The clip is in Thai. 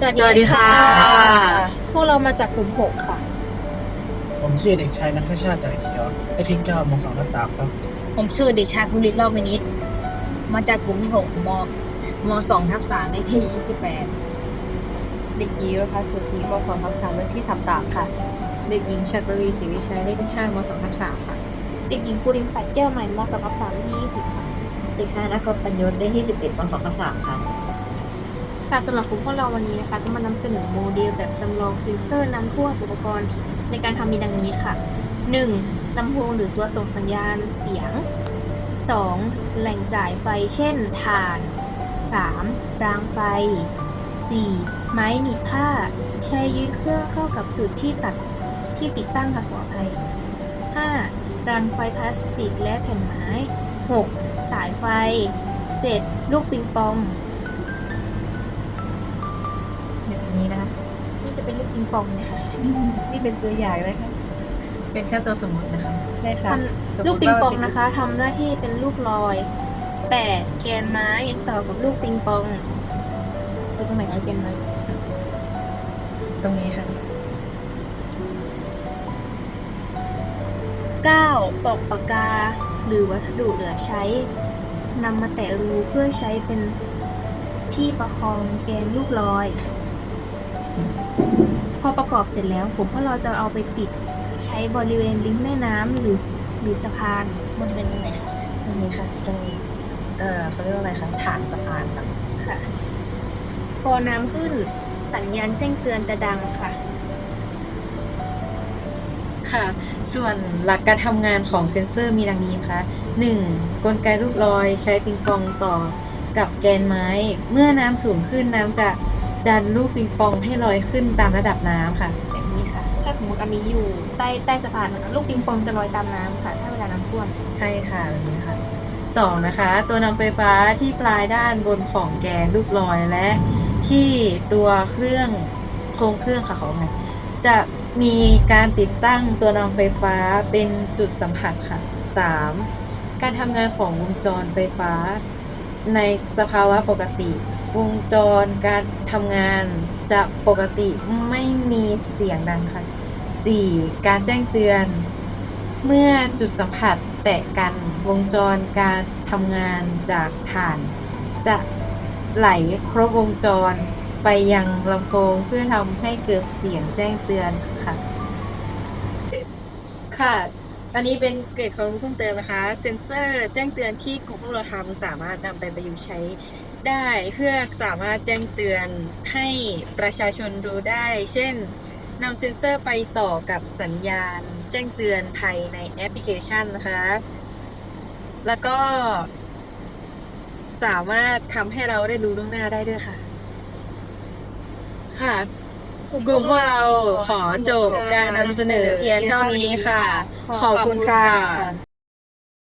สวัสดีค่ะ พวกเรามาจากกลุ่มหกค่ะ ผมชื่อเด็กชายนัทชาติจากเขียวได้ทิ้งเก้ามสองทับสามครับ ผมชื่อเด็กชายภูริศรอบมินิตมาจากกลุ่มที่หกมมสองทับสามในที่ยี่สิบแปดเด็กหญิงรพัสสุธีปสองทับสามเลขที่สามสามค่ะ เด็กหญิงชัดบรีศรีวิชัยเลขที่ห้ามสองทับสามค่ะ เด็กหญิงปุริมปัดแก้วใหม่มสองทับสามเลขที่ยี่สิบค่ะ เด็กชายนักกปัญญนได้ที่สิบเอ็ดมสองทับสามค่ะ ค่ะสำหรับกลุ่มพวกเราวันนี้นะคะจะมานำเสนอโมเดลแบบจำลองเซ็นเซอร์น้ำท่วมอุปกรณ์ในการทำมีดังนี้ค่ะ 1. ลำโพงหรือตัวส่งสัญญาณเสียง 2. แหล่งจ่ายไฟเช่นถ่าน 3. รางไฟ 4. ไม้หนีบผ้า ใช้ยึดเครื่องเข้ากับจุดที่ตัดที่ติดตั้งค่ะขออภัย 5. รางไฟพลาสติกและแผ่นไม้ 6. สายไฟ 7. ลูกปิงปอง นตรงนี้นะคะนี่จะเป็นลูกปิงปองนะคะนี่เป็นตัวอย่างนะคะเป็นแค่ตัวสมมตินะคะใช่ค่ะทำลูกปิงปองนะคะทำหน้าที่เป็นลูกลอยแปดแกนไม้ต่อกับลูกปิงปองจะตรงไหนเอาแกนไม้ตรงนี้ค่ะเก้าปอกปากกา หรือวัสดุเหลือใช้นำมาแตะรูเพื่อใช้เป็นที่ประคองแกนลูกลอย พอประกอบเสร็จแล้วผมก็เราจะเอาไปติดใช้บริเวณริมแม่น้ำหรือหรือสะพานบริเวณตรงไหนคะตรงนี้ค่ะตรงเอ่อเขาเรียกว่าอะไรคะฐานสะพานค่ะค่ะ พอน้ำขึ้นสัญญาณแจ้งเตือนจะดังค่ะ ค่ะ ส่วนหลักการทำงานของเซ็นเซอร์มีดังนี้นะคะ 1. กลไกลูกลอยใช้ปิงปองต่อกับแกนไม้ เมื่อน้ำสูงขึ้นน้ำจะ ดันลูกปิงปองให้ลอยขึ้นตามระดับน้ำค่ะ แบบนี้ค่ะ ถ้าสมมติอันนี้อยู่ใต้ใต้สะพานนะคะลูกปิงปองจะลอยตามน้ำค่ะ ถ้าเวลาน้ำท่วมใช่ค่ะแบบนี้ค่ะสองนะคะ ตัวนำไฟฟ้าที่ปลายด้านบนของแกนลูกลอยและ ที่ตัวเครื่องโครงเครื่องค่ะขออภัยจะมีการติดตั้งตัวนำไฟฟ้าเป็นจุดสัมผัสค่ะ 3. การทำงานของวงจรไฟฟ้า ในสภาวะปกติ วงจรการทำงานจะปกติไม่มีเสียงดังค่ะ 4. การแจ้งเตือน เมื่อจุดสัมผัสแตะกันวงจรการทำงานจากฐาน จะไหลครบวงจรไปยังลำโพงเพื่อทำให้เกิดเสียงแจ้งเตือนค่ะ ค่ะ อันนี้เป็นเกรดความรู้เพิ่มเติมนะคะ เซ็นเซอร์แจ้งเตือนที่กลุ่มพวกเราทำสามารถนำไปประยุกต์ใช้ได้เพื่อสามารถแจ้งเตือนให้ประชาชนรู้ได้ เช่นนำเซ็นเซอร์ไปต่อกับสัญญาณ แจ้งเตือนภายในแอปพลิเคชันนะคะ แล้วก็ สามารถทำให้เราได้รู้ล่วงหน้าได้ด้วยค่ะ ค่ะ กลุ่มพวกเราขอจบการนำเสนอเพียงเท่านี้ค่ะ ขอบคุณค่ะ